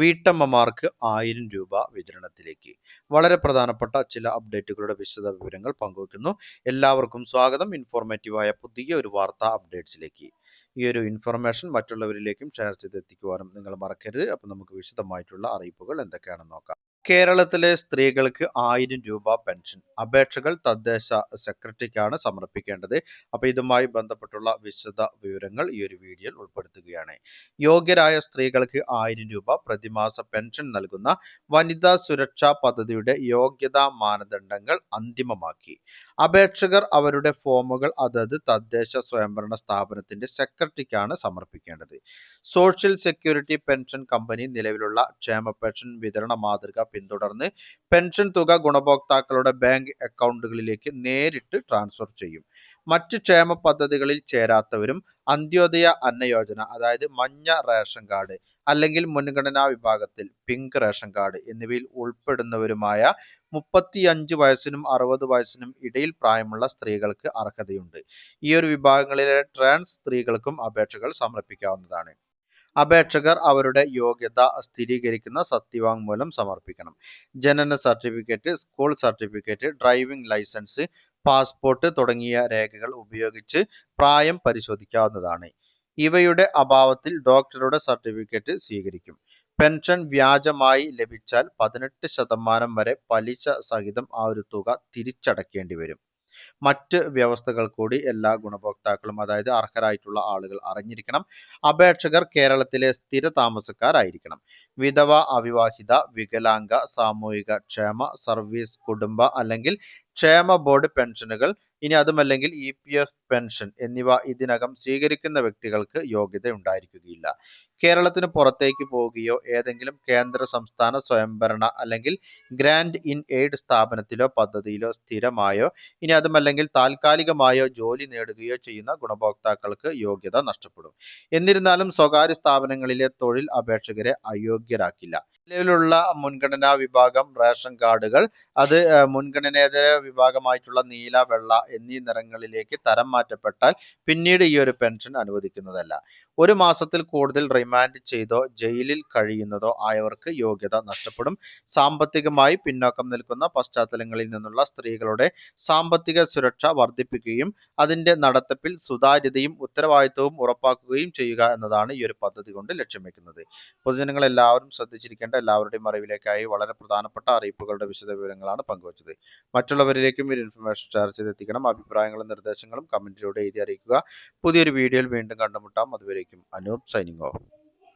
വീട്ടമ്മമാർക്ക് ആയിരം രൂപ വിതരണത്തിലേക്ക്. വളരെ പ്രധാനപ്പെട്ട ചില അപ്ഡേറ്റുകളുടെ വിശദ വിവരങ്ങൾ പങ്കുവയ്ക്കുന്നു എല്ലാവർക്കും സ്വാഗതം. ഇൻഫോർമേറ്റീവായ പുതിയ ഒരു വാർത്താ അപ്ഡേറ്റ്സിലേക്ക് ഈ ഒരു ഇൻഫർമേഷൻ മറ്റുള്ളവരിലേക്കും ഷെയർ ചെയ്തെത്തിക്കുവാനും നിങ്ങൾ മറക്കരുത്. അപ്പോൾ നമുക്ക് വിശദമായിട്ടുള്ള അറിയിപ്പുകൾ എന്തൊക്കെയാണെന്ന് നോക്കാം. കേരളത്തിലെ സ്ത്രീകൾക്ക് ആയിരം രൂപ പെൻഷൻ. അപേക്ഷകൾ തദ്ദേശ സെക്രട്ടറിക്കാണ് സമർപ്പിക്കേണ്ടത്. അപ്പോൾ ഇതുമായി ബന്ധപ്പെട്ടുള്ള വിശദ വിവരങ്ങൾ ഈ ഒരു വീഡിയോയിൽ ഉൾപ്പെടുത്തുകയാണ്. യോഗ്യരായ സ്ത്രീകൾക്ക് ആയിരം രൂപ പ്രതിമാസ പെൻഷൻ നൽകുന്ന വനിതാ സുരക്ഷാ പദ്ധതിയുടെ യോഗ്യതാ മാനദണ്ഡങ്ങൾ അന്തിമമാക്കി. അപേക്ഷകർ അവരുടെ ഫോമുകൾ അതത് തദ്ദേശ സ്വയംഭരണ സ്ഥാപനത്തിന്റെ സെക്രട്ടറിക്കാണ് സമർപ്പിക്കേണ്ടത്. സോഷ്യൽ സെക്യൂരിറ്റി പെൻഷൻ കമ്പനി നിലവിലുള്ള ക്ഷേമ പെൻഷൻ വിതരണ മാതൃക പിന്തുടർന്ന് പെൻഷൻ തുക ഗുണഭോക്താക്കളുടെ ബാങ്ക് അക്കൗണ്ടുകളിലേക്ക് നേരിട്ട് ട്രാൻസ്ഫർ ചെയ്യും. മറ്റ് ക്ഷേമ പദ്ധതികളിൽ ചേരാത്തവരും അന്ത്യോദയ അന്ന യോജന അതായത് മഞ്ഞ റേഷൻ കാർഡ് അല്ലെങ്കിൽ മുൻഗണനാ വിഭാഗത്തിൽ പിങ്ക് റേഷൻ കാർഡ് എന്നിവയിൽ ഉൾപ്പെടുന്നവരുമായ മുപ്പത്തിയഞ്ച് വയസ്സിനും അറുപത് വയസ്സിനും ഇടയിൽ പ്രായമുള്ള സ്ത്രീകൾക്ക് അർഹതയുണ്ട്. ഈ ഒരു വിഭാഗങ്ങളിലെ ട്രാൻസ് സ്ത്രീകൾക്കും അപേക്ഷകൾ സമർപ്പിക്കാവുന്നതാണ്. അപേക്ഷകർ അവരുടെ യോഗ്യത സ്ഥിരീകരിക്കുന്ന സത്യവാങ്മൂലം സമർപ്പിക്കണം. ജനന certificate school certificate driving licence passport തുടങ്ങിയ രേഖകൾ ഉപയോഗിച്ച് പ്രായം പരിശോധിക്കാവുന്നതാണ്. ഇവയുടെ അഭാവത്തിൽ ഡോക്ടറുടെ സർട്ടിഫിക്കറ്റ് സ്വീകരിക്കും. പെൻഷൻ വ്യാജമായി ലഭിച്ചാൽ പതിനെട്ട് ശതമാനം വരെ പലിശ സഹിതം ആ ഒരു തുക തിരിച്ചടക്കേണ്ടി വരും. മറ്റ് വ്യവസ്ഥകൾ കൂടി എല്ലാ ഗുണഭോക്താക്കളും അതായത് അർഹരായിട്ടുള്ള ആളുകൾ അറിഞ്ഞിരിക്കണം. അപേക്ഷകർ കേരളത്തിലെ സ്ഥിര താമസക്കാരായിരിക്കണം. വിധവ അവിവാഹിത വികലാംഗ സാമൂഹിക ക്ഷേമ സർവീസ് കുടുംബ അല്ലെങ്കിൽ ക്ഷേമ ബോർഡ് പെൻഷനുകൾ ഇനി അതുമല്ലെങ്കിൽ ഇ പി എഫ് പെൻഷൻ എന്നിവ ഇതിനകം സ്വീകരിക്കുന്ന വ്യക്തികൾക്ക് യോഗ്യത ഉണ്ടായിരിക്കുകയില്ല. കേരളത്തിന് പുറത്തേക്ക് പോവുകയോ ഏതെങ്കിലും കേന്ദ്ര സംസ്ഥാന സ്വയംഭരണ അല്ലെങ്കിൽ ഗ്രാൻഡ് ഇൻ എയ്ഡ് സ്ഥാപനത്തിലോ പദ്ധതിയിലോ സ്ഥിരമായോ ഇനി അതുമല്ലെങ്കിൽ താൽക്കാലികമായോ ജോലി നേടുകയോ ചെയ്യുന്ന ഗുണഭോക്താക്കൾക്ക് യോഗ്യത നഷ്ടപ്പെടും. എന്നിരുന്നാലും സ്വകാര്യ സ്ഥാപനങ്ങളിലെ തൊഴിൽ അപേക്ഷകരെ അയോഗ്യരാക്കില്ല. നിലവിലുള്ള മുൻഗണനാ വിഭാഗം റേഷൻ കാർഡുകൾ. അത് മുൻഗണനേതര വിഭാഗമായിട്ടുള്ള നീല വെള്ള എന്നീ നിറങ്ങളിലേക്ക് തരം മാറ്റപ്പെട്ടാൽ പിന്നീട് ഈ ഒരു പെൻഷൻ അനുവദിക്കുന്നതല്ല. ഒരു മാസത്തിൽ കൂടുതൽ റിമാൻഡ് ചെയ്തോ ജയിലിൽ കഴിയുന്നതോ ആയവർക്ക് യോഗ്യത നഷ്ടപ്പെടും. സാമ്പത്തികമായി പിന്നോക്കം നിൽക്കുന്ന പശ്ചാത്തലങ്ങളിൽ നിന്നുള്ള സ്ത്രീകളുടെ സാമ്പത്തിക സുരക്ഷ വർദ്ധിപ്പിക്കുകയും അതിന്റെ നടത്തിപ്പിൽ സുതാര്യതയും ഉത്തരവാദിത്വവും ഉറപ്പാക്കുകയും ചെയ്യുക എന്നതാണ് ഈ ഒരു പദ്ധതി കൊണ്ട് ലക്ഷ്യം വെക്കുന്നത്. പൊതുജനങ്ങൾ എല്ലാവരും ശ്രദ്ധിച്ചിരിക്കേണ്ട എല്ലാവരുടെയും അറിവിലേക്കായി വളരെ പ്രധാനപ്പെട്ട അറിയിപ്പുകളുടെ വിശദ വിവരങ്ങളാണ് പങ്കുവച്ചത്. മറ്റുള്ളവരിലേക്കും ഈ ഇൻഫർമേഷൻ ഷെയർ ചെയ്തെത്തിക്കണം. അഭിപ്രായങ്ങളും നിർദ്ദേശങ്ങളും കമന്റിലൂടെ എഴുതി അറിയിക്കുക. പുതിയൊരു വീഡിയോയിൽ വീണ്ടും കണ്ടുമുട്ടാം. അതുവരേക്കും അനൂപ് സൈനിങ് ഓഫ്